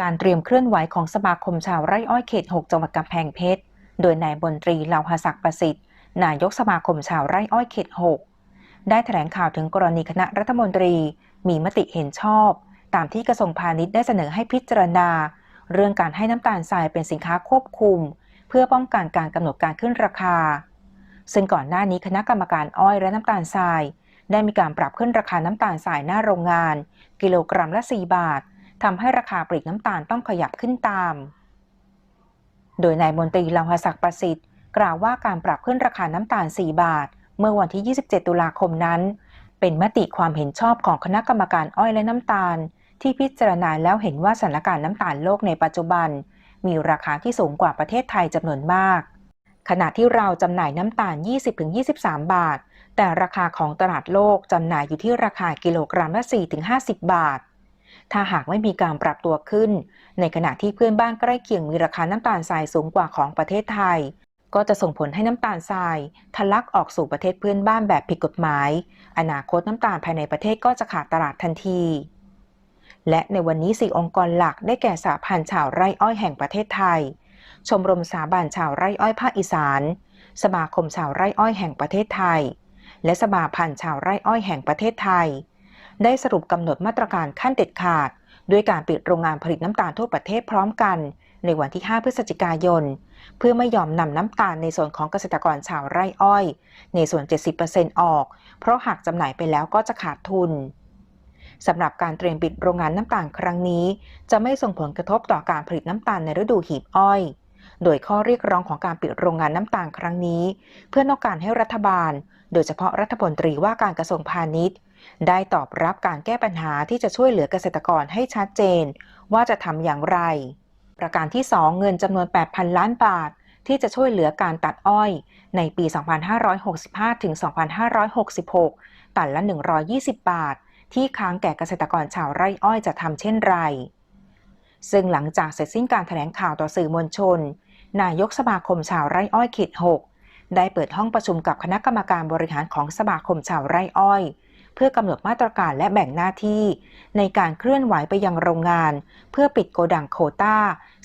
การเตรียมเคลื่อนไหวของสมาคมชาวไร่อ้อยเขต 6 จังหวัดกำแพงเพชร โดยนายบนตรีเลาหศักดิ์ประสิทธิ์ นายกสมาคมชาวไร่อ้อยเขต 6 ได้แถลงข่าวถึงกรณีคณะรัฐมนตรี มีมติเห็นชอบ ตามที่กระทรวงพาณิชย์ได้เสนอให้พิจารณา เรื่องการให้น้ำตาลทรายเป็นสินค้าควบคุม เพื่อป้องกันการกำหนดการขึ้นราคา ซึ่งก่อนหน้านี้คณะกรรมการอ้อยและน้ำตาลทรายได้มีการปรับขึ้นราคาน้ำตาลทรายหน้าโรงงาน กิโลกรัมละ 4 บาท ทำให้ราคาปลีกน้ำตาลต้องขยับขึ้นตาม โดยนายมนตรีลาวหศักดิ์ประสิทธิ์ กล่าวว่าการปรับขึ้นราคาน้ำตาล 4 บาท เมื่อวันที่ 27 ตุลาคมนั้น เป็นมติความเห็นชอบของคณะกรรมการอ้อยและน้ำตาล ที่พิจารณาแล้วเห็นว่าสถานการณ์น้ำตาลโลกในปัจจุบัน มีราคาที่สูงกว่าประเทศไทยจำนวนมาก ขณะที่เราจำหน่ายน้ำตาล 20-23 บาท แต่ราคาของตลาดโลกจำหน่ายอยู่ที่ราคากิโลกรัมละ 4-50 บาท ถ้าหากไม่มีการปรับตัวขึ้น ในขณะที่เพื่อนบ้านใกล้เคียงมีราคาน้ำตาลทรายสูงกว่าของประเทศไทย ก็จะส่งผลให้น้ำตาลทรายทะลักออกสู่ประเทศเพื่อนบ้านแบบผิดกฎหมาย อนาคตน้ำตาลภายในประเทศก็จะขาดตลาดทันที และในวันนี้สี่องค์กรหลักได้แก่สหพันธ์ชาวไร่อ้อยแห่งประเทศไทย ชมรมสาบันชาวไร่อ้อยภาคอีสาน สมาคมชาวไร่อ้อยแห่งประเทศไทย และสมาพันธ์ชาวไร่อ้อยแห่งประเทศไทย ได้สรุปกำหนดมาตรการขั้นเด็ดขาด ด้วยการปิดโรงงานผลิตน้ำตาลทั่วประเทศพร้อมกัน ในวันที่ 5 พฤศจิกายน เพื่อไม่ยอมนำน้ำตาลในส่วนของเกษตรกรชาวไร่อ้อย ในส่วน 70%ออก เพราะหากจำหน่ายไปแล้วก็จะขาดทุนสำหรับการเตรียมปิดโรงงานน้ำตาลครั้งนี้ จะไม่ส่งผลกระทบต่อการผลิตน้ำตาลในฤดูหีบอ้อย โดยข้อเรียกร้องของการปิดโรงงานน้ำตาลครั้งนี้ เพื่อต้องการให้รัฐบาล โดยเฉพาะรัฐมนตรีว่าการกระทรวงพาณิชย์ ได้ตอบรับการแก้ปัญหาที่จะช่วยเหลือเกษตรกรให้ชัดเจน ว่าจะทำอย่างไร ประการที่ 2 เงินจำนวน 8,000 ล้านบาท ที่จะช่วยเหลือการตัดอ้อย ในปี 2565 ถึง 2566 ตันละ 120 บาท ที่ค้างแก่เกษตรกรชาวไร่อ้อยจะทำเช่นไร ซึ่งหลังจากเสร็จสิ้นการแถลงข่าวต่อสื่อมวลชน นายกสมาคมชาวไร่อ้อยเขต 6 ได้เปิดห้องประชุมกับคณะกรรมการบริหารของสมาคมชาวไร่อ้อย พื่อกำหนดมาตรการและแบ่งหน้าที่ ในการเคลื่อนไหวไปยังโรงงาน เพื่อปิดโกดังโคตา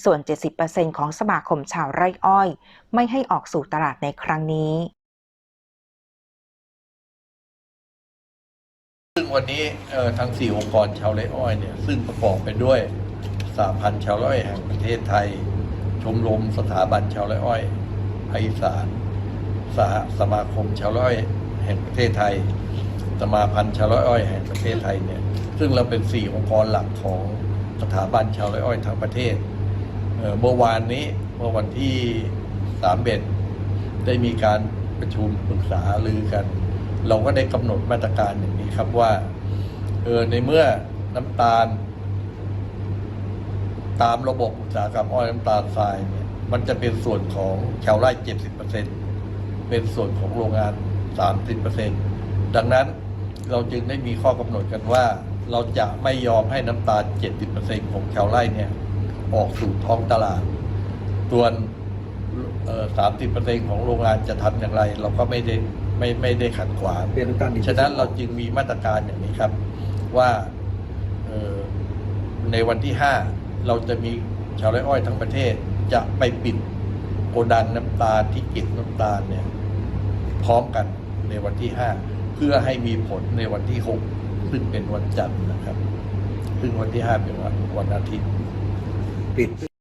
ส่วน 70%ของสมาคมชาวไร่อ้อย ไม่ให้ออกสู่ตลาดในครั้งนี้ซึ่งวันนี้ทั้งสี่องค์กรชาวไร่อ้อยเนี่ยซึ่งประกอบไปด้วยสหพันธ์ชาวไร่อ้อยแห่งประเทศไทย ชมรมสถาบันชาวไร่อ้อยภาคอีสานสหสมาคมชาวไร่อ้อยแห่งประเทศไทย สมาพันธ์ชาวไร่อ้อยแห่งประเทศไทยเนี่ยซึ่งเราเป็นสี่องค์กรหลักของสถาบันชาวไร่อ้อยทั้งประเทศเมื่อวานนี้เมื่อวันที่สามเบ็ดได้มีการประชุมปรึกษาลือกัน เราก็ได้กำหนดมาตรการอย่างนี้ครับว่าเออในเมื่อน้ำตาล ตามระบบอุตสาหกรรมอ้อยน้ำตาลทรายเนี่ยมันจะเป็นส่วนของชาวไร่เจ็ดสิบเปอร์เซ็นเป็นส่วนของโรงงานสามสิบเปอร์เซ็นดังนั้น เราจึงได้มีข้อกำหนดกันว่า เราจะไม่ยอมให้น้ำตาลเจ็ดสิบเปอร์เซ็นของชาวไร่เนี่ยออกสู่ท้องตลาดส่วนสามสิบเปอร์เซ็นของโรงงานจะทำอย่างไร เราก็ไม่ได้ไม่ไม่ได้ขัดขวางเรียนน้ำตาลฉะนั้นเราจึงมีมาตรการอย่างนี้ครับ ว่าในวันที่ห้าเราจะมีชาวไร่อ้อยทั้งประเทศจะไปปิดโกดังน้ำตาลที่เก็บน้ำตาลเนี่ยพร้อมกันในวันที่ห้า เพื่อให้มีผลในวันที่หกซึ่งเป็นวันจันทร์นะครับ ซึ่งวันที่ห้าเป็นวันวันอาทิตย์ปิด